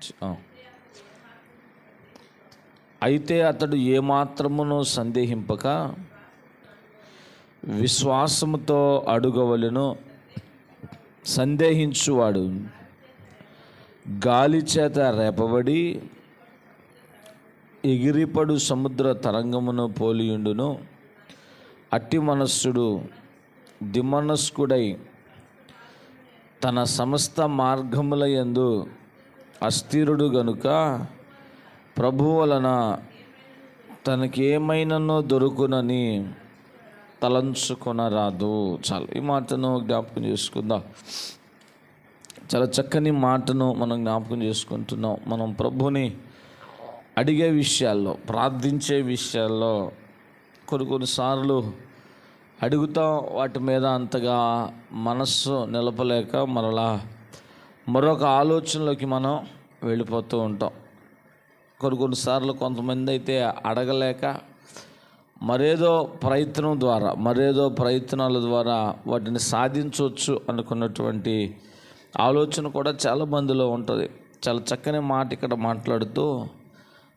నుంచి అయితే అతడు ఏమాత్రమును సందేహింపక విశ్వాసముతో అడుగవలను సందేహించువాడు. గాలి చేత రేపబడి ఎగిరిపడు సముద్ర తరంగమును పోలియుండును. అట్టి మనస్సుడు దిమనస్కుడై తన సమస్త మార్గముల యందు అస్థిరుడు గనుక ప్రభు వలన తనకేమైనానో దొరుకునని తలంచుకొనరాదు. చాలు ఈ మాటను జ్ఞాపకం చేసుకుందాం. చాలా చక్కని మాటను మనం జ్ఞాపకం చేసుకుంటున్నాం. మనం ప్రభుని అడిగే విషయాల్లో ప్రార్థించే విషయాల్లో కొన్ని కొన్నిసార్లు అడుగుతాం వాటి మీద అంతగా మనస్సు నిలపలేక మరలా మరొక ఆలోచనలోకి మనం వెళ్ళిపోతూ ఉంటాం. కొన్ని కొన్నిసార్లు కొంతమంది అయితే అడగలేక మరేదో ప్రయత్నం ద్వారా మరేదో ప్రయత్నాల ద్వారా వాటిని సాధించవచ్చు అనుకున్నటువంటి ఆలోచన కూడా చాలా మందిలో ఉంటుంది. చాలా చక్కని మాట ఇక్కడ మాట్లాడుతూ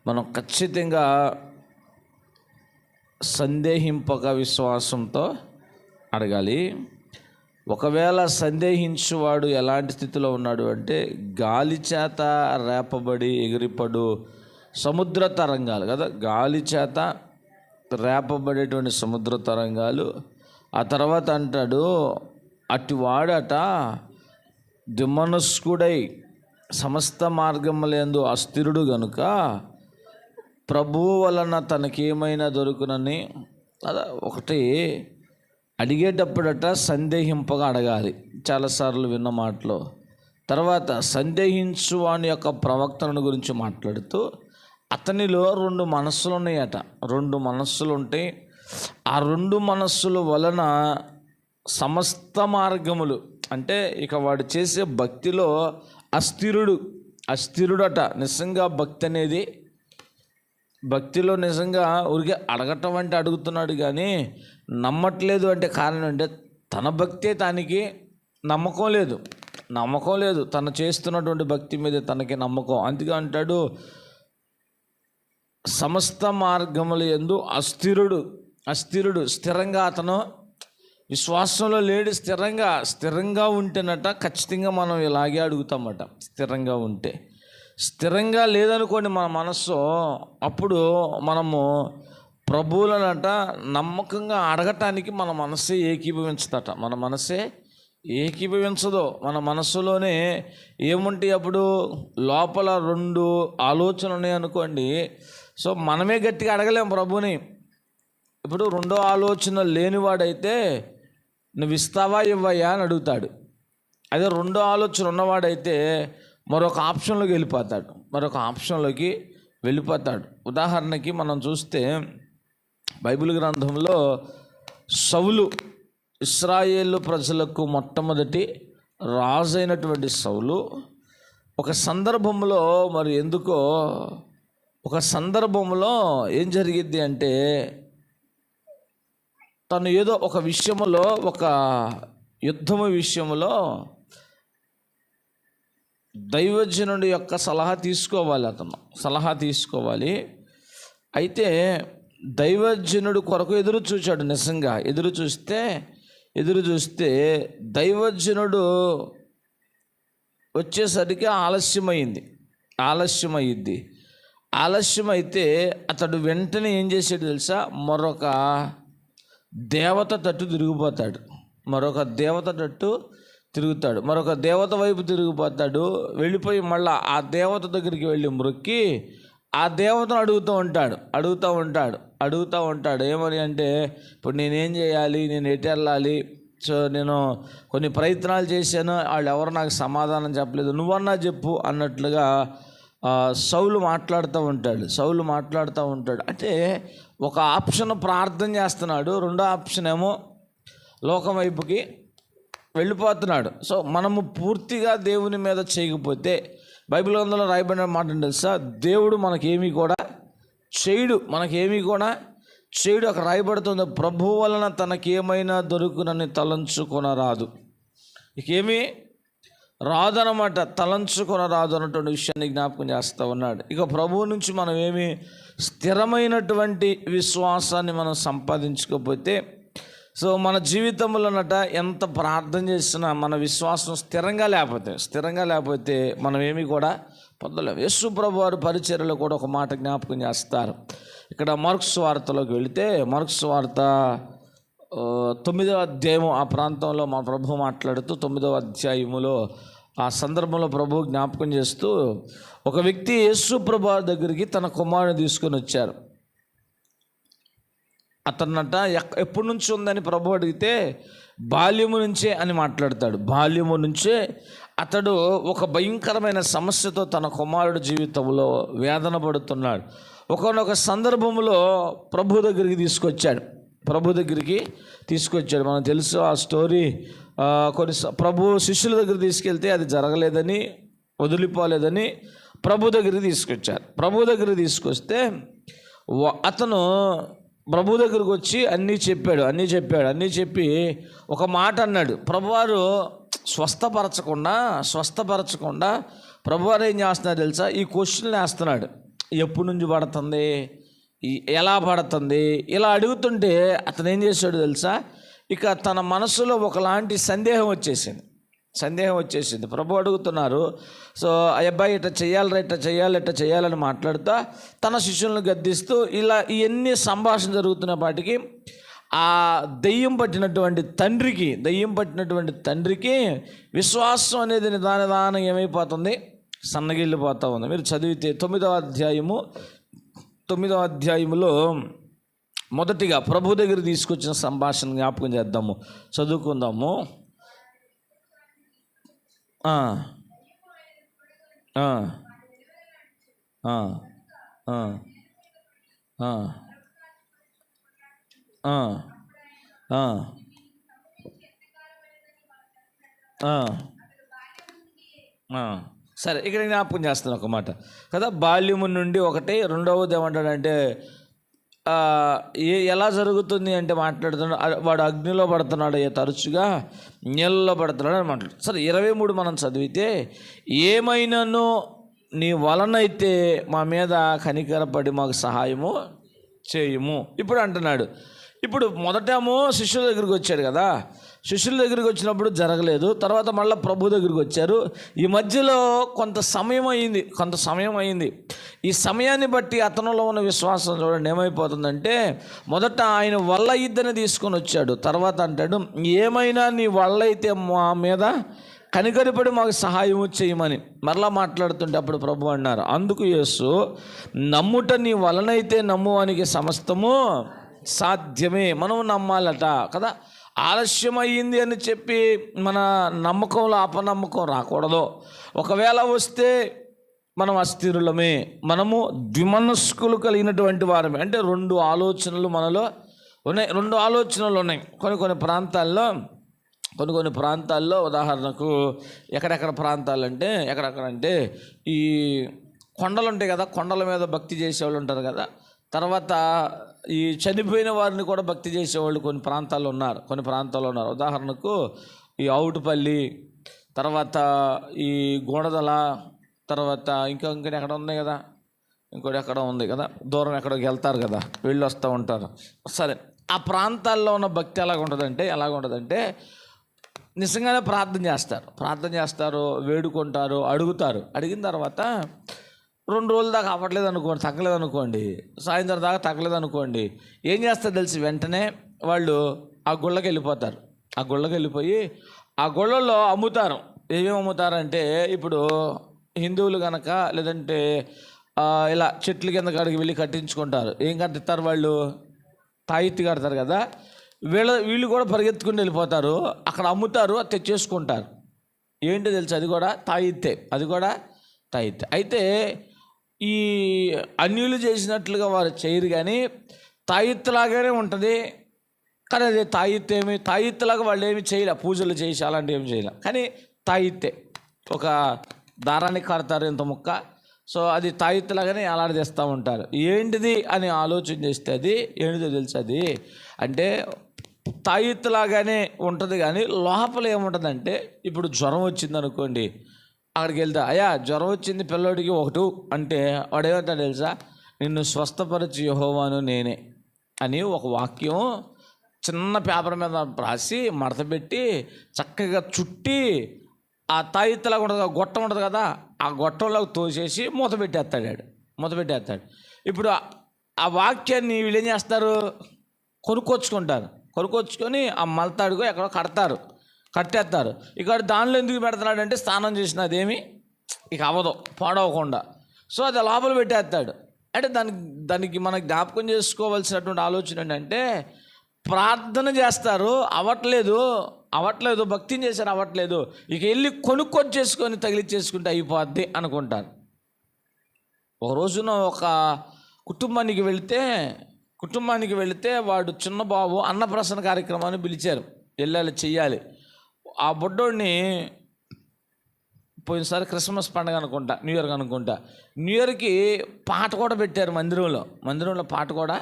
మనం ఖచ్చితంగా సందేహింపక విశ్వాసంతో అడగాలి. ఒకవేళ సందేహించువాడు ఎలాంటి స్థితిలో ఉన్నాడు అంటే గాలి చేత రేపబడి ఎగిరిపడు సముద్ర తరంగాలు కదా? గాలి చేత రేపబడేటువంటి సముద్ర తరంగాలు. ఆ తర్వాత అంటాడు అటు వాడట దిమనస్కుడై సమస్త మార్గములందు అస్థిరుడు గనుక ప్రభువు వలన తనకేమైనా దొరుకునని అదా ఒకటి. అడిగేటప్పుడట సందేహింపగా అడగాలి. చాలాసార్లు విన్న మాటలో. తర్వాత సందేహించు వాని యొక్క ప్రవక్తలను గురించి మాట్లాడుతూ అతనిలో రెండు మనస్సులు ఉన్నాయట రెండు మనస్సులు ఉంటాయి ఆ రెండు మనస్సుల వలన సమస్త మార్గములు అంటే ఇక వాడు చేసే భక్తిలో అస్థిరుడు అస్థిరుడట. నిజంగా భక్తి అనేది భక్తిలో నిజంగా ఊరికే అడగటం అంటే అడుగుతున్నాడు కానీ నమ్మట్లేదు అంటే కారణం అంటే తన భక్తే తనకి నమ్మకం లేదు. నమ్మకం లేదు. తను చేస్తున్నటువంటి భక్తి మీద తనకి నమ్మకం. అందుకే అంటాడు సమస్త మార్గములు ఎందు అస్థిరుడు అస్థిరుడు స్థిరంగా అతను విశ్వాసంలో లేడు. స్థిరంగా స్థిరంగా ఉంటేనట ఖచ్చితంగా మనం ఇలాగే అడుగుతామట. స్థిరంగా ఉంటే. స్థిరంగా లేదనుకోండి మన మనస్సు అప్పుడు మనము ప్రభువులనట నమ్మకంగా అడగటానికి మన మనస్సే ఏకీభవించదట మన మనసే ఏకీభవించదు. మన మనస్సులోనే ఏముంటాయి అప్పుడు? లోపల రెండు ఆలోచనలు ఉన్నాయి అనుకోండి. సో మనమే గట్టిగా అడగలేం ప్రభుని ఇప్పుడు రెండో ఆలోచన లేనివాడైతే నువ్వు ఇస్తావా ఇవ్వయా? అని అడుగుతాడు. అదే రెండో ఆలోచన ఉన్నవాడైతే మరొక ఆప్షన్లోకి వెళ్ళిపోతాడు. మరొక ఆప్షన్లోకి వెళ్ళిపోతాడు. ఉదాహరణకి మనం చూస్తే బైబిల్ గ్రంథంలో సౌలు ఇస్రాయేలు ప్రజలకు మొట్టమొదటి రాజైనటువంటి సౌలు ఒక సందర్భంలో మరి ఎందుకో ఒక సందర్భంలో ఏం జరిగింది అంటే తను ఏదో ఒక విషయంలో ఒక యుద్ధము విషయంలో దైవజనుడి యొక్క సలహా తీసుకోవాలి అతను. సలహా తీసుకోవాలి. అయితే దైవజనుడు కొరకు ఎదురు చూచాడు నిజంగా. ఎదురు చూస్తే ఎదురు చూస్తే దైవజనుడు వచ్చేసరికి ఆలస్యమైంది. ఆలస్యమైంది. ఆలస్యమైతే అతడు వెంటనే ఏం చేసాడు తెలుసా? మరొక దేవత తట్టు తిరిగిపోతాడు. మరొక దేవత తట్టు తిరుగుతాడు. మరొక దేవత వైపు తిరిగిపోతాడు. వెళ్ళిపోయి మళ్ళీ ఆ దేవత దగ్గరికి వెళ్ళి మొక్కి ఆ దేవతను అడుగుతూ ఉంటాడు. అడుగుతూ ఉంటాడు. అడుగుతూ ఉంటాడు. ఏమని అంటే ఇప్పుడు నేనేం చేయాలి? నేను ఎటు వెళ్ళాలి? సో నేను కొన్ని ప్రయత్నాలు చేశాను. వాళ్ళు ఎవరు నాకు సమాధానం చెప్పలేదు. నువ్వన్నా చెప్పు అన్నట్లుగా సౌలు మాట్లాడుతూ ఉంటాడు. సౌలు మాట్లాడుతూ ఉంటాడు. అంటే ఒక ఆప్షన్ ప్రార్థన చేస్తున్నాడు. రెండో ఆప్షన్ ఏమో లోకం వైపుకి వెళ్ళిపోతున్నాడు. సో మనము పూర్తిగా దేవుని మీద చేయకపోతే బైబిల్ గ్రంథంలో రాయబడిన మాట ఏంటి తెలుసా? దేవుడు మనకేమీ కూడా చేయుడు. మనకేమీ కూడా చేయుడు. అక్కడ రాయబడుతుంది ప్రభు వలన తనకేమైనా దొరుకునని తలంచుకొనరాదు. ఇకేమీ? రాదనమాట. తలంచుకొని రాదు అన్నటువంటి విషయాన్ని జ్ఞాపకం చేస్తూ ఉన్నాడు. ఇక ప్రభువు నుంచి మనం ఏమి స్థిరమైనటువంటి విశ్వాసాన్ని మనం సంపాదించుకోకపోతే సో మన జీవితంలోనట ఎంత ప్రార్థన చేసినా మన విశ్వాసం స్థిరంగా లేకపోతే స్థిరంగా లేకపోతే మనం ఏమి కూడా పొందలేము యేసు ప్రభు వారు పరిచర్యలో కూడా ఒక మాట జ్ఞాపకం చేస్తారు. ఇక్కడ మార్క్స్ వార్తలోకి వెళితే మార్క్స్ వార్త తొమ్మిదవ అధ్యాయము ఆ ప్రాంతంలో మా ప్రభు మాట్లాడుతూ తొమ్మిదవ అధ్యాయములో ఆ సందర్భంలో ప్రభు జ్ఞాపకం చేస్తూ ఒక వ్యక్తి యేసు ప్రభు దగ్గరికి తన కుమారుని తీసుకొని వచ్చారు. అతన్నట ఎప్పటి నుంచి ఉందని ప్రభు అడిగితే బాల్యము నుంచే అని మాట్లాడతాడు. బాల్యము నుంచే అతడు ఒక భయంకరమైన సమస్యతో తన కుమారుడు జీవితంలో వేదన పడుతున్నాడు. ఒకనొక సందర్భంలో ప్రభు దగ్గరికి తీసుకొచ్చాడు. ప్రభు దగ్గరికి తీసుకొచ్చాడు. మనకు తెలుసు ఆ స్టోరీ. కొన్ని ప్రభు శిష్యుల దగ్గర తీసుకెళ్తే అది జరగలేదని వదిలిపోలేదని ప్రభు దగ్గరికి తీసుకొచ్చారు. ప్రభు దగ్గరికి తీసుకొస్తే అతను ప్రభు దగ్గరకు వచ్చి అన్నీ చెప్పాడు అన్నీ చెప్పాడు అన్నీ చెప్పి ఒక మాట అన్నాడు. ప్రభువారు స్వస్థపరచకుండా స్వస్థపరచకుండా ప్రభువారు ఏం చేస్తున్నారు తెలుసా? ఈ క్వశ్చన్లు వేస్తున్నాడు. ఎప్పటి నుంచి పడుతుంది? ఎలా పడుతుంది? ఇలా అడుగుతుంటే అతను ఏం చేశాడు తెలుసా? ఇక తన మనసులో ఒకలాంటి సందేహం వచ్చేసింది. సందేహం వచ్చేసింది. ప్రభు అడుగుతున్నారు సో ఆ అబ్బాయి ఇట్లా చేయాలి ఇట్లా చేయాలి ఇట్లా చేయాలని మాట్లాడుతా. తన శిష్యులను గద్దిస్తూ ఇలా ఇవన్నీ సంభాషణ జరుగుతున్న పాటికి ఆ దెయ్యం పట్టినటువంటి తండ్రికి దెయ్యం పట్టినటువంటి తండ్రికి విశ్వాసం అనేది నిదాన నిదానం ఏమైపోతుంది? సన్నగిల్లిపోతూ ఉంది. మీరు చదివితే తొమ్మిదవ అధ్యాయము తొమ్మిదవ అధ్యాయములో మొదటిగా ప్రభు దగ్గర తీసుకొచ్చిన సంభాషణ జ్ఞాపకం చేద్దాము. చదువుకుందాము. సరే ఇక్కడ జ్ఞాపకం చేస్తాను ఒక మాట. కదా బాల్యము నుండి ఒకటి రెండవది ఏమంటాడంటే ఎలా జరుగుతుంది అంటే మాట్లాడుతున్నాడు వాడు అగ్నిలో పడుతున్నాడు తరచుగా? నీళ్ళలో పడుతున్నాడు అని మాట్లాడు సరే ఇరవై మూడు మనం చదివితే ఏమైనాను నీ వలనైతే మా మీద కనికరపడి మాకు సహాయము చేయము. ఇప్పుడు అంటున్నాడు. ఇప్పుడు మొదటేమో శిష్యుల దగ్గరికి వచ్చాడు కదా. శిష్యుల దగ్గరికి వచ్చినప్పుడు జరగలేదు. తర్వాత మళ్ళీ ప్రభు దగ్గరికి వచ్చారు. ఈ మధ్యలో కొంత సమయం అయింది. కొంత సమయం అయింది. ఈ సమయాన్ని బట్టి అతనిలో ఉన్న విశ్వాసం చూడండి ఏమైపోతుందంటే మొదట ఆయన వల్ల ఇద్దని తీసుకొని వచ్చాడు. తర్వాత అంటాడు ఏమైనా నీ వల్ల అయితే మా మీద కనికరిపడి మాకు సహాయం చేయమని. మరలా మాట్లాడుతుంటే అప్పుడు ప్రభు అన్నారు అందుకు యేసు నమ్ముట నీ వలనైతే నమ్మువానికి సమస్తము సాధ్యమే. మనం నమ్మాలట కదా? ఆలస్యం అని చెప్పి మన నమ్మకంలో అపనమ్మకం రాకూడదు. ఒకవేళ వస్తే మనం అస్థిరులమే. మనము ద్విమనస్కులు కలిగినటువంటి వారమే. అంటే రెండు ఆలోచనలు మనలో ఉన్నాయి. రెండు ఆలోచనలు ఉన్నాయి. కొన్ని కొన్ని ప్రాంతాల్లో కొన్ని కొన్ని ప్రాంతాల్లో ఉదాహరణకు ఎక్కడెక్కడ ప్రాంతాలు అంటే ఎక్కడెక్కడ అంటే ఈ కొండలు ఉంటాయి కదా కొండల మీద భక్తి చేసేవాళ్ళు ఉంటారు కదా. తర్వాత ఈ చనిపోయిన వారిని కూడా భక్తి చేసేవాళ్ళు కొన్ని ప్రాంతాల్లో ఉన్నారు కొన్ని ప్రాంతాల్లో ఉన్నారు. ఉదాహరణకు ఈ అవుటుపల్లి తర్వాత ఈ గోడదల తర్వాత ఇంకా ఇంకా ఎక్కడ ఉన్నాయి కదా? ఇంకోటి ఎక్కడ ఉంది కదా? దూరం ఎక్కడికి వెళ్తారు కదా? వెళ్ళి వస్తూ ఉంటారు. సరే ఆ ప్రాంతాల్లో ఉన్న భక్తి ఎలాగ ఉంటుందంటే ఎలాగ ఉంటుందంటే నిజంగానే ప్రార్థన చేస్తారు. ప్రార్థన చేస్తారు వేడుకుంటారు అడుగుతారు. అడిగిన తర్వాత రెండు రోజుల దాకా అవ్వట్లేదు అనుకోండి తగ్గలేదు అనుకోండి సాయంత్రం దాకా తగ్గలేదు అనుకోండి ఏం చేస్తారు తెలిసి? వెంటనే వాళ్ళు ఆ గుళ్ళకి వెళ్ళిపోతారు. ఆ గుళ్ళకి వెళ్ళిపోయి ఆ గుళ్ళల్లో అమ్ముతారు. ఏమేమి అమ్ముతారంటే ఇప్పుడు హిందువులు కనుక లేదంటే ఇలా చెట్ల కింద కాడికి వెళ్ళి కట్టించుకుంటారు. ఏం కట్టిస్తారు వాళ్ళు? తాయిత్తి కడతారు కదా. వీళ్ళ వీళ్ళు కూడా పరిగెత్తుకుని వెళ్ళిపోతారు. అక్కడ అమ్ముతారు అది తెచ్చేసుకుంటారు. ఏంటో తెలుసు? అది కూడా తాయిత్తే. అది కూడా తాయిత్తే. అయితే ఈ అన్యులు చేసినట్లుగా వారు చేయరు కానీ తాయిత్తులాగానే ఉంటుంది. కానీ అది తాయిత్తు ఏమి తాయిత్తులాగా వాళ్ళు ఏమి చేయలే. పూజలు చేసి అలాంటివి ఏమి చేయలే. కానీ తాయిత్తే ఒక దారాన్ని కడతారు ఇంత ముక్క. సో అది తాయిత్తులాగానే అలాడదీస్తూ ఉంటారు. ఏంటిది అని ఆలోచన చేస్తే అది ఏంటిదో తెలుసు అది? అంటే తాయిత్తులాగానే ఉంటుంది కానీ లోపల ఏముంటుందంటే ఇప్పుడు జ్వరం వచ్చింది అనుకోండి అక్కడికి వెళ్తా అయ్యా జ్వరం వచ్చింది పిల్లోడికి ఒకటి అంటే వాడు తెలుసా? నిన్ను స్వస్థపరిచి యహోవాను నేనే అని ఒక వాక్యం చిన్న పేపర్ మీద రాసి మడత పెట్టి చక్కగా చుట్టి ఆ తాయిత్తులాగా ఉండదు గొట్టం ఉండదు కదా ఆ గొట్టంలోకి తోసేసి మూత పెట్టేస్తాడు ఆడు. మూత పెట్టేస్తాడు. ఇప్పుడు ఆ- వాక్యాన్ని వీళ్ళు ఏం చేస్తారు? కొనుక్కొచ్చుకుంటారు. కొనుక్కొచ్చుకొని ఆ మలతాడుగో ఎక్కడో కడతారు. కట్టేస్తారు ఇక్కడ దానిలో ఎందుకు పెడుతున్నాడు అంటే స్నానం చేసిన అదేమి ఇక అవ్వదు పాడవకుండా. సో అది లోపల పెట్టేస్తాడు అంటే దానికి దానికి మనం జ్ఞాపకం చేసుకోవాల్సినటువంటి ఆలోచన ఏంటంటే ప్రార్థన చేస్తారు అవ్వట్లేదు అవ్వట్లేదు భక్తిని చేశారు అవ్వట్లేదు ఇక వెళ్ళి కొనుక్కొని చేసుకొని తగిలిచ్చేసుకుంటే అయిపోద్ది అనుకుంటారు. ఒక రోజున ఒక కుటుంబానికి వెళితే కుటుంబానికి వెళితే వాడు చిన్న బాబు అన్నప్రసన్న కార్యక్రమాన్ని పిలిచారు. వెళ్ళాలి చెయ్యాలి. ఆ బుడ్డోడిని పోయినసారి క్రిస్మస్ పండుగ అనుకుంటా న్యూ ఇయర్ అనుకుంటా. న్యూ ఇయర్కి పాట కూడా పెట్టారు మందిరంలో. మందిరంలో పాట కూడా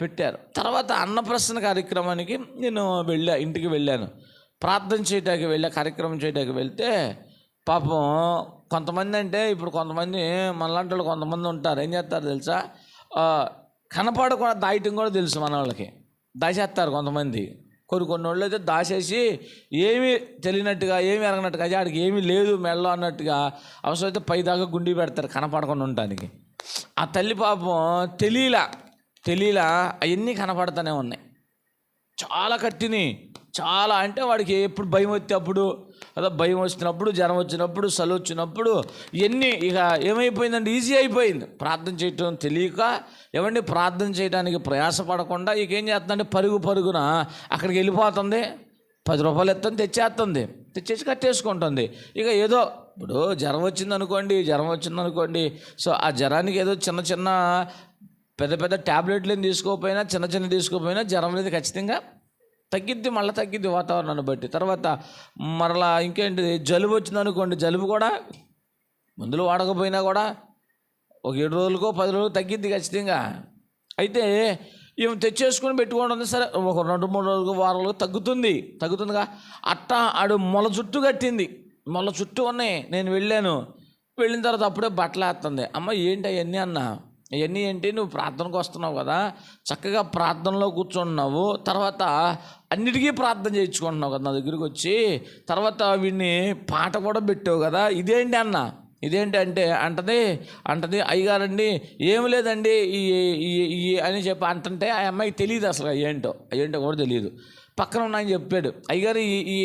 పెట్టారు. తర్వాత అన్నప్రసన్న కార్యక్రమానికి నేను వెళ్ళా ఇంటికి వెళ్ళాను. ప్రార్థన చేయడానికి వెళ్ళా కార్యక్రమం చేయటానికి వెళ్తే పాపం కొంతమంది అంటే ఇప్పుడు కొంతమంది మనలాంటి వాళ్ళు కొంతమంది ఉంటారు. ఏం చేస్తారు తెలుసా? కనపడకుండా దాయటం కూడా తెలుసు మన వాళ్ళకి దయచేస్తారు కొంతమంది. కొన్ని కొన్ని వాళ్ళు అయితే దాచేసి ఏమీ తెలియనట్టుగా ఏమీ ఎరగనట్టుగా అయ్యా ఆడికి ఏమీ లేదు మెల్ల అన్నట్టుగా అవసరమైతే పై దాకా గుండి పెడతారు కనపడకుండా ఉండటానికి. ఆ తల్లి పాపం తెలియలా తెలియలా అవన్నీ కనపడతానే ఉన్నాయి. చాలా కట్టినాయి చాలా అంటే వాడికి ఎప్పుడు భయం వస్తే అప్పుడు అదే భయం వచ్చినప్పుడు జ్వరం వచ్చినప్పుడు చలి వచ్చినప్పుడు ఇవన్నీ ఇక ఏమైపోయిందంటే ఈజీ అయిపోయింది. ప్రార్థన చేయటం తెలియక ఏమండి ప్రార్థన చేయడానికి ప్రయాసపడకుండా ఇక ఏం చేస్తుందంటే పరుగు పరుగున అక్కడికి వెళ్ళిపోతుంది. పది రూపాయలు ఎత్తుంది తెచ్చేస్తుంది. తెచ్చేసి కట్టేసుకుంటుంది. ఇక ఏదో ఇప్పుడు జ్వరం వచ్చింది అనుకోండి జ్వరం వచ్చింది అనుకోండి సో ఆ జ్వరానికి ఏదో చిన్న చిన్న పెద్ద పెద్ద ట్యాబ్లెట్లు ఏం తీసుకోకపోయినా చిన్న చిన్న తీసుకోకపోయినా జ్వరం అనేది ఖచ్చితంగా తగ్గిద్ది మళ్ళీ తగ్గిద్ది వాతావరణాన్ని బట్టి. తర్వాత మరలా ఇంకేంటిది? జలుబు వచ్చింది అనుకోండి. జలుబు కూడా మందులు వాడకపోయినా కూడా ఒక ఏడు రోజులకో పది రోజులు తగ్గిద్ది ఖచ్చితంగా. అయితే ఇవి తెచ్చేసుకొని పెట్టుకోవడం ఉంది సరే ఒక రెండు మూడు రోజులు వారాలు తగ్గుతుంది. తగ్గుతుందిగా? అట్టా ఆడు మొల చుట్టూ కట్టింది. మొల చుట్టూ ఉన్నాయి. నేను వెళ్ళాను. వెళ్ళిన తర్వాత అప్పుడే బట్టలు వేస్తుంది అమ్మ ఏంటి అవన్నీ అన్నా? ఇవన్నీ ఏంటి? నువ్వు ప్రార్థనకు వస్తున్నావు కదా. చక్కగా ప్రార్థనలో కూర్చుంటున్నావు తర్వాత అన్నిటికీ ప్రార్థన చేయించుకుంటున్నావు కదా నా దగ్గరికి వచ్చి. తర్వాత వీడిని పాట కూడా పెట్టావు కదా. ఇదేంటి అన్న? ఇదేంటి అంటే అంటది అంటది అయ్యగారండి ఏం లేదండి ఈ ఈ- అని చెప్పి అంటుంటే ఆ అమ్మాయికి తెలియదు అసలు ఏంటో. ఏంటో కూడా తెలియదు పక్కన ఉన్నాయని చెప్పాడు అయ్యగారు ఈ ఈ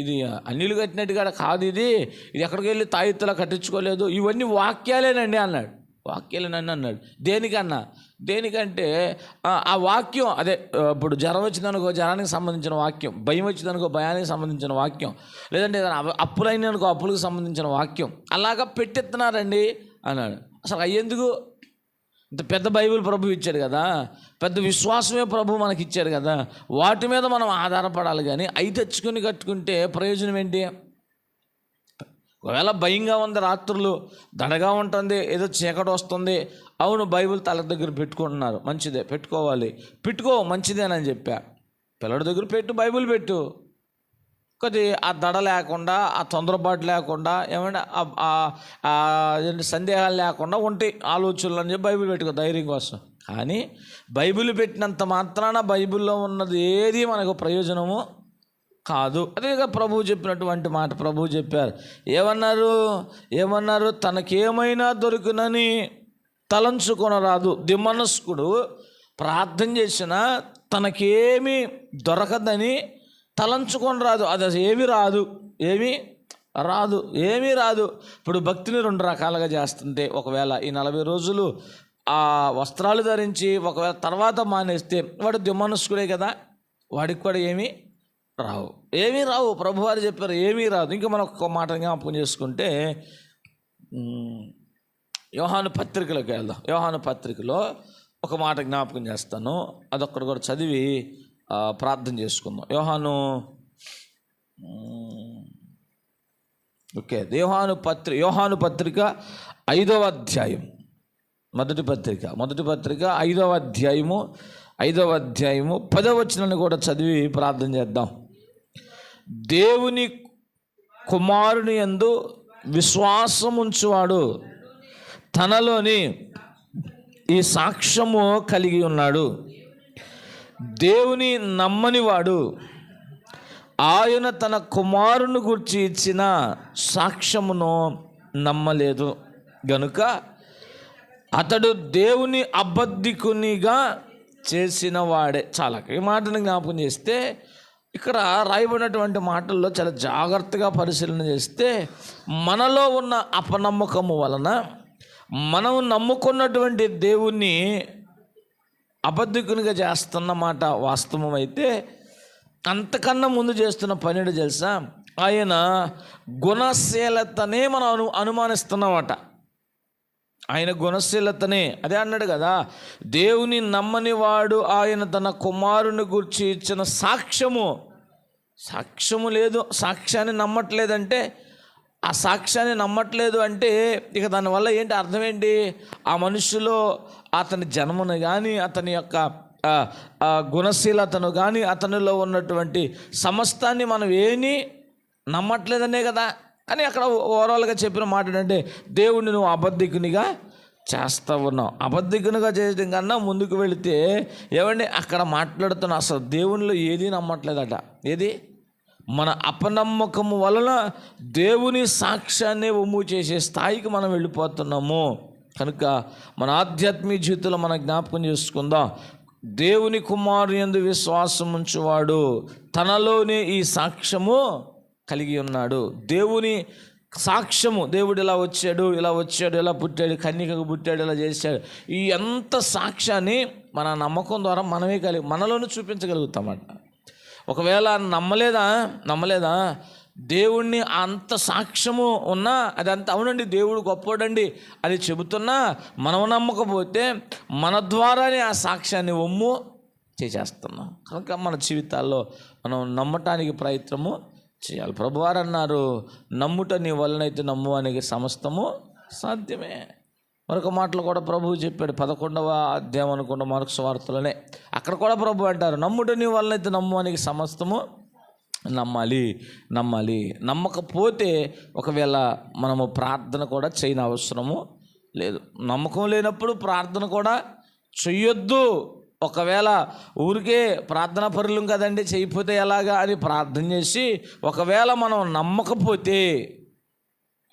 ఇది అన్నిలు కట్టినట్టుగా కాదు ఇది. ఇది ఎక్కడికి వెళ్ళి తాయిత్తులా కట్టించుకోలేదు. ఇవన్నీ వాక్యాలేనండి అన్నాడు. వాక్యాలేనని అన్నాడు. దేనికన్నా? దేనికంటే ఆ, వాక్యం అదే ఇప్పుడు జ్వరం వచ్చిందనుకో జ్వరానికి సంబంధించిన వాక్యం భయం వచ్చిందనుకో భయానికి సంబంధించిన వాక్యం లేదంటే అప్పులైన అనుకో అప్పులకు సంబంధించిన వాక్యం. అలాగా పెట్టెత్తున్నారండి అన్నాడు. అసలు అయ్యేందుకు? ఇంత పెద్ద బైబిల్ ప్రభు ఇచ్చాడు కదా. పెద్ద విశ్వాసమే ప్రభు మనకి ఇచ్చాడు కదా. వాటి మీద మనం ఆధారపడాలి కానీ అవి తెచ్చుకొని కట్టుకుంటే ప్రయోజనం ఏంటి? ఒకవేళ భయంగా ఉంది రాత్రులు దడగా ఉంటుంది ఏదో చీకటి వస్తుంది అవును బైబిల్ తల దగ్గర పెట్టుకుంటున్నారు మంచిదే పెట్టుకోవాలి. పెట్టుకో మంచిదేనని చెప్పా. పిల్లడి దగ్గర పెట్టు బైబిల్ పెట్టు. కొద్ది ఆ దడ లేకుండా ఆ తొందరపాటు లేకుండా ఏమంటే సందేహాలు లేకుండా ఉంటాయి ఆలోచనలు అని చెప్పి బైబిల్ పెట్టుకో ధైర్యం కోసం. కానీ బైబిల్ పెట్టినంత మాత్రాన బైబిల్లో ఉన్నది ఏది మనకు ప్రయోజనము? కాదు. అదేగా ప్రభువు చెప్పినటువంటి మాట. ప్రభువు చెప్పారు ఏమన్నారు? ఏమన్నారు? తనకేమైనా దొరికినని తలంచుకొనరాదు. దిమనస్కుడు ప్రార్థన చేసిన తనకేమీ దొరకదని తలంచుకొని రాదు అది అసలు ఏమీ రాదు. ఏమీ రాదు. ఏమీ రాదు. ఇప్పుడు భక్తిని రెండు రకాలుగా చేస్తుంటే ఒకవేళ ఈ నలభై రోజులు ఆ వస్త్రాలు ధరించి ఒకవేళ తర్వాత మానేస్తే వాడు దిమనస్కుడే కదా. వాడికి కూడా ఏమీ రావు. ఏమీ రావు. ప్రభువారు చెప్పారు ఏమీ రాదు. ఇంకా మనం ఒక్క మాట జ్ఞాపకం చేసుకుంటే వ్యవహాను యోహాను పత్రికలోకి వెళ్దాం. యోహాను పత్రికలో ఒక మాట జ్ఞాపకం చేస్తాను. అదొక్కడు కూడా చదివి ప్రార్థన చేసుకుందాం. యోహాను ఓకే. దేవాను పత్రి యోహాను పత్రిక ఐదవ అధ్యాయం. మొదటి పత్రిక మొదటి పత్రిక ఐదవ అధ్యాయము ఐదవ అధ్యాయము పదవ కూడా చదివి ప్రార్థన చేద్దాం. దేవుని కుమారుని యందు విశ్వాసం ఉంచువాడు. తనలోని ఈ సాక్ష్యము కలిగి ఉన్నాడు. దేవుని నమ్మని వాడు. ఆయన తన కుమారుని గురించి ఇచ్చిన సాక్ష్యమును నమ్మలేదు. గనుక అతడు దేవుని అబద్ధికునిగా చేసిన వాడే. చాలా ఈ మాటను జ్ఞాపకం చేస్తే ఇక్కడ రాయబడినటువంటి మాటల్లో చాలా జాగ్రత్తగా పరిశీలన చేస్తే మనలో ఉన్న అపనమ్మకము వలన మనం నమ్ముకున్నటువంటి దేవుణ్ణి అబద్ధికునిగా చేస్తున్న మాట వాస్తవం అయితే అంతకన్నా ముందు చేస్తున్న పనిడు తెలుసా? ఆయన గుణశీలతనే మనం అను అనుమానిస్తున్నామట ఆయన గుణశీలతనే. అదే అన్నాడు కదా దేవుని నమ్మని వాడు ఆయన తన కుమారుని గురించి ఇచ్చిన సాక్ష్యము. సాక్ష్యము లేదు సాక్ష్యాన్ని నమ్మట్లేదంటే ఆ సాక్ష్యాన్ని నమ్మట్లేదు అంటే ఇక దానివల్ల ఏంటి అర్థం ఏంటి? ఆ మనుషులో అతని జన్మను కానీ అతని యొక్క గుణశీలతను కానీ అతనిలో ఉన్నటువంటి సమస్తాన్ని మనం ఏమీ నమ్మట్లేదనే కదా. కానీ అక్కడ ఓవరాల్గా చెప్పిన మాట ఏంటంటే దేవుణ్ణి నువ్వు అబద్ధికునిగా చేస్తూ ఉన్నావు అబద్ధికునిగా చేయడం కన్నా ముందుకు వెళితే ఏమండి అక్కడ మాట్లాడుతున్న అసలు దేవునిలో ఏది నమ్మట్లేదట. ఏది? మన అపనమ్మకము వలన దేవుని సాక్ష్యాన్ని ఒమ్ము చేసే స్థాయికి మనం వెళ్ళిపోతున్నాము. కనుక మన ఆధ్యాత్మిక జీవితంలో మనం జ్ఞాపకం చేసుకుందాం. దేవుని కుమారు ఎందు విశ్వాసం ఉంచువాడు. తనలోనే ఈ సాక్ష్యము కలిగి ఉన్నాడు. దేవుని సాక్ష్యము దేవుడు ఇలా వచ్చాడు ఇలా వచ్చాడు ఇలా పుట్టాడు కన్యకకు పుట్టాడు ఇలా చేశాడు. ఈ ఎంత సాక్ష్యాన్ని మన నమ్మకం ద్వారా మనమే కలిగి మనలోనే చూపించగలుగుతామట. ఒకవేళ నమ్మలేదా? నమ్మలేదా? దేవుణ్ణి అంత సాక్ష్యము ఉన్నా అదంతా అవునండి దేవుడు గొప్పోడండి అని చెబుతున్నా మనం నమ్మకపోతే మన ద్వారానే ఆ సాక్ష్యాన్ని ఒమ్ము చేసేస్తున్నాం. కనుక మన జీవితాల్లో మనం నమ్మటానికి ప్రయత్నము చేయాలి. ప్రభువారు అన్నారు నమ్ముట నీ వలనైతే నమ్ము అనే సమస్తము సాధ్యమే. మరొక మాటలు కూడా ప్రభువు చెప్పాడు పదకొండవ అధ్యాయం అనుకున్న మరొక స్వార్థలనే అక్కడ కూడా ప్రభు అంటారు నమ్ముట నీ వలనైతే నమ్ము అనే సమస్తము నమ్మాలి నమ్మాలి. నమ్మకపోతే ఒకవేళ మనము ప్రార్థన కూడా చేయని అవసరము లేదు. నమ్మకం లేనప్పుడు ప్రార్థన కూడా చెయ్యొద్దు. ఒకవేళ ఊరికే ప్రార్థన పరులం కదండి చేయకపోతే ఎలాగా అని ప్రార్థన చేసి ఒకవేళ మనం నమ్మకపోతే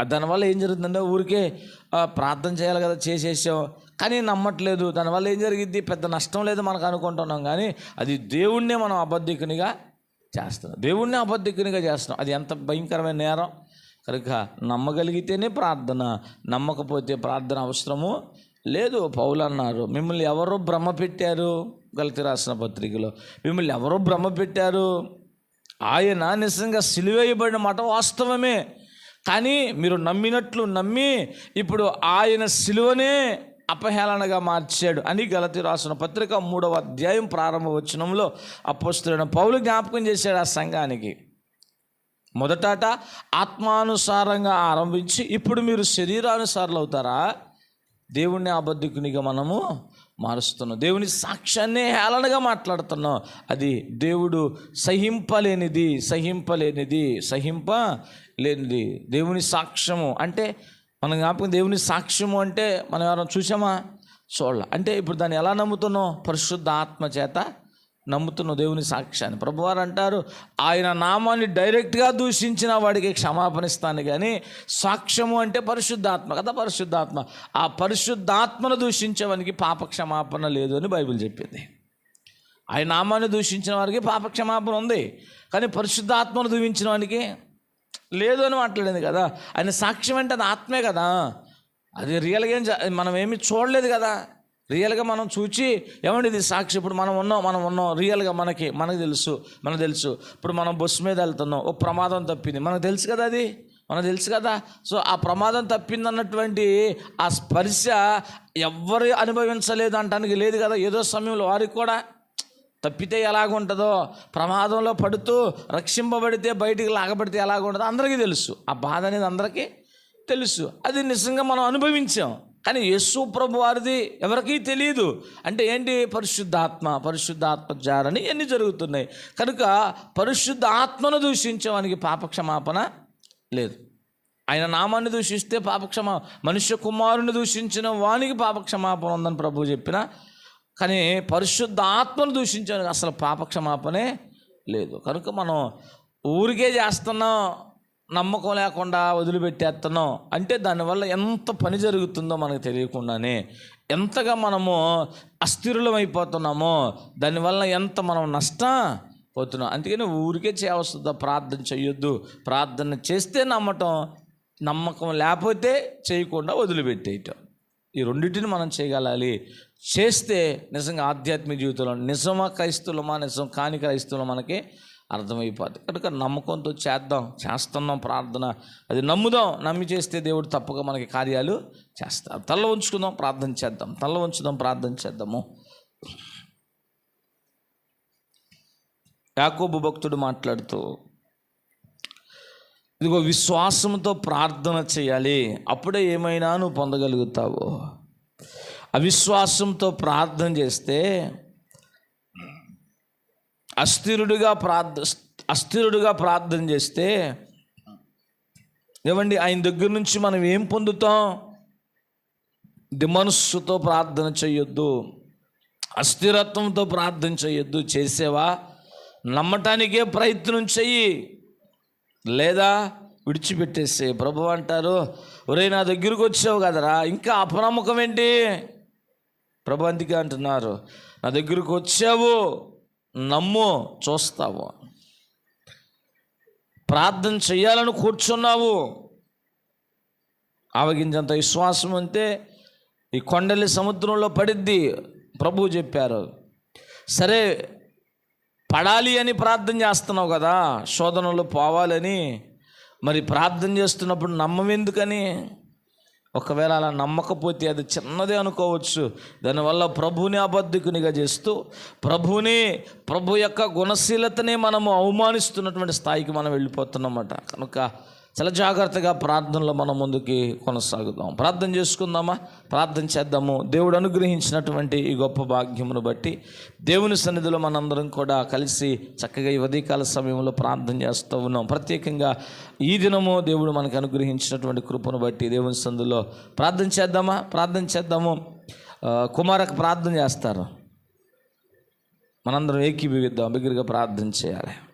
దానివల్ల ఏం జరుగుతుందంటే ఊరికే ప్రార్థన చేయాలి కదా చేసేసాం కానీ నమ్మట్లేదు. దానివల్ల ఏం జరిగింది పెద్ద నష్టం లేదు మనకు అనుకుంటున్నాం కానీ అది దేవుణ్ణే మనం అబద్ధికునిగా చేస్తున్నాం. దేవుణ్ణి అబద్ధికునిగా చేస్తున్నాం. అది ఎంత భయంకరమైన నేరం. కనుక నమ్మగలిగితేనే ప్రార్థన నమ్మకపోతే ప్రార్థన అవసరము. లేదు పౌలు అన్నారు మిమ్మల్ని ఎవరో భ్రమ పెట్టారు? గలతి రాసిన పత్రికలో. మిమ్మల్ని ఎవరో భ్రమ పెట్టారు? ఆయన నిజంగా సిలువేయబడిన మాట వాస్తవమే. కానీ మీరు నమ్మినట్లు నమ్మి ఇప్పుడు ఆయన సిలువనే అపహేళనగా మార్చాడు అని గలతి రాసిన పత్రిక మూడవ అధ్యాయం ప్రారంభ వచనంలో అపోస్తులైన పౌలు జ్ఞాపకం చేశాడు ఆ సంఘానికి. మొదటట ఆత్మానుసారంగా ఆరంభించి ఇప్పుడు మీరు శరీరానుసారులు అవుతారా దేవుణ్ణి అబద్ధికునిగా మనము మారుస్తున్నాం. దేవుని సాక్ష్యాన్నే హేళనగా మాట్లాడుతున్నాం. అది దేవుడు సహింపలేనిది సహింపలేనిది సహింప లేనిది దేవుని సాక్ష్యము అంటే మన జ్ఞాపకం దేవుని సాక్ష్యము అంటే మనం ఎవరైనా చూసామా? చూడాల. అంటే ఇప్పుడు దాన్ని ఎలా నమ్ముతున్నాం? పరిశుద్ధ ఆత్మ చేత నమ్ముతున్న దేవుని సాక్ష్యాన్ని. ప్రభువారు అంటారు ఆయన నామాన్ని డైరెక్ట్గా దూషించిన వాడికి క్షమాపణ ఇస్తాను కానీ సాక్ష్యము అంటే పరిశుద్ధాత్మ కదా పరిశుద్ధాత్మ. ఆ పరిశుద్ధాత్మను దూషించేవానికి పాప క్షమాపణ లేదు అని బైబిల్ చెప్పింది. ఆయన నామాన్ని దూషించిన వారికి పాప క్షమాపణ ఉంది. కానీ పరిశుద్ధాత్మను దూషించిన వానికి లేదు అని మాట్లాడింది కదా. ఆయన సాక్ష్యం అంటే అది ఆత్మే కదా. అది రియల్గా ఏం మనం ఏమీ చూడలేదు కదా. రియల్గా మనం చూచి ఏమండి ఇది సాక్షి? ఇప్పుడు మనం ఉన్నాం మనం ఉన్నాం. రియల్గా మనకి మనకు తెలుసు మనకు తెలుసు. ఇప్పుడు మనం బస్సు మీద వెళ్తున్నాం. ఓ ప్రమాదం తప్పింది. మనకు తెలుసు కదా అది? మనకు తెలుసు కదా? సో ఆ ప్రమాదం తప్పింది అన్నటువంటి ఆ స్పర్శ ఎవ్వరు అనుభవించలేదు అంటానికి లేదు కదా? ఏదో సమయంలో వారికి కూడా తప్పితే ఎలాగుంటుందో ప్రమాదంలో పడుతూ రక్షింపబడితే బయటికి లాగబడితే ఎలాగుంటుందో అందరికీ తెలుసు. ఆ బాధ అనేది అందరికీ తెలుసు. అది నిజంగా మనం అనుభవించాం. కానీ యేసు ప్రభు వారిది ఎవరికీ తెలియదు అంటే ఏంటి? పరిశుద్ధాత్మ పరిశుద్ధాత్మ జారని ఎన్ని జరుగుతున్నాయి. కనుక పరిశుద్ధ ఆత్మను దూషించడానికి పాపక్షమాపణ లేదు. ఆయన నామాన్ని దూషిస్తే పాపక్షమా మనుష్య కుమారుని దూషించిన వానికి పాపక్షమాపణ ఉందని ప్రభు చెప్పిన కానీ పరిశుద్ధ ఆత్మను దూషించడానికి అసలు పాపక్షమాపణే లేదు. కనుక మనం ఊరికే చేస్తున్నాం నమ్మకం లేకుండా వదిలిపెట్టేస్తున్నాం అంటే దానివల్ల ఎంత పని జరుగుతుందో మనకు తెలియకుండానే ఎంతగా మనము అస్థిరులమైపోతున్నామో దానివల్ల ఎంత మనం నష్టం పోతున్నాం అందుకని ఊరికే చేయవస్తుందా ప్రార్థన చేయొద్దు ప్రార్థన చేస్తే నమ్మటం నమ్మకం లేకపోతే చేయకుండా వదిలిపెట్టేయటం. ఈ రెండింటిని మనం చేయగలాలి. చేస్తే నిజంగా ఆధ్యాత్మిక జీవితంలో నిజమా క్రైస్తవులమా నిజం కాని క్రైస్తవులు మనకి అర్థమైపోతుంది కనుక నమ్మకంతో చేద్దాం చేస్తున్నాం ప్రార్థన. అది నమ్ముదాం నమ్మి చేస్తే దేవుడు తప్పక మనకి కార్యాలు చేస్తారు. తల్ల ఉంచుకుందాం ప్రార్థన చేద్దాం. తల్ల ఉంచుదాం ప్రార్థన చేద్దాము. యాకోబు భక్తుడు మాట్లాడుతూ ఇదిగో విశ్వాసంతో ప్రార్థన చేయాలి. అప్పుడే ఏమైనా నువ్వు పొందగలుగుతావు. అవిశ్వాసంతో ప్రార్థన చేస్తే అస్థిరుడిగా ప్రార్థ అస్థిరుడిగా ప్రార్థన చేస్తే ఏమండి ఆయన దగ్గర నుంచి మనం ఏం పొందుతాం? దిమనస్సుతో ప్రార్థన చేయొద్దు అస్థిరత్వంతో ప్రార్థన చేయొద్దు చేసేవా? నమ్మటానికే ప్రయత్నం చెయ్యి లేదా విడిచిపెట్టేసే. ప్రభు అంటారు ఒరే నా దగ్గరకు వచ్చావు కదరా ఇంకా అపనమ్మకం ఏంటి? ప్రభు అందుకే అంటున్నారు నా దగ్గరకు వచ్చావు నమ్ము చూస్తావు. ప్రార్థన చేయాలని కూర్చున్నావు. ఆవగించంత విశ్వాసం అంటే ఈ కొండలి సముద్రంలో పడిద్ది ప్రభు చెప్పారు. సరే పడాలి అని ప్రార్థన చేస్తున్నావు కదా శోధనలో పోవాలని. మరి ప్రార్థన చేస్తున్నప్పుడు నమ్మమెందుకని ఒకవేళ అలా నమ్మకపోతే అది చిన్నదే అనుకోవచ్చు. దానివల్ల ప్రభుని అబద్ధికునిగా చేస్తూ ప్రభుని ప్రభు యొక్క గుణశీలతని మనము అవమానిస్తున్నటువంటి స్థాయికి మనం వెళ్ళిపోతున్నమాట. కనుక చాలా జాగ్రత్తగా ప్రార్థనలో మనం ముందుకి కొనసాగుదాం. ప్రార్థన చేసుకుందామా? ప్రార్థన చేద్దాము. దేవుడు అనుగ్రహించినటువంటి ఈ గొప్ప భాగ్యమును బట్టి దేవుని సన్నిధిలో మనందరం కూడా కలిసి చక్కగా ఈ ఉదయకాల సమయంలో ప్రార్థన చేస్తూ ఉన్నాం. ప్రత్యేకంగా ఈ దినము దేవుడు మనకు అనుగ్రహించినటువంటి కృపను బట్టి దేవుని సన్నిధిలో ప్రార్థన చేద్దామా? ప్రార్థన చేద్దాము. కుమారకు ప్రార్థన చేస్తారు. మనందరం ఏకీభవిద్దాం. బిగ్గరగా ప్రార్థన చేయాలి.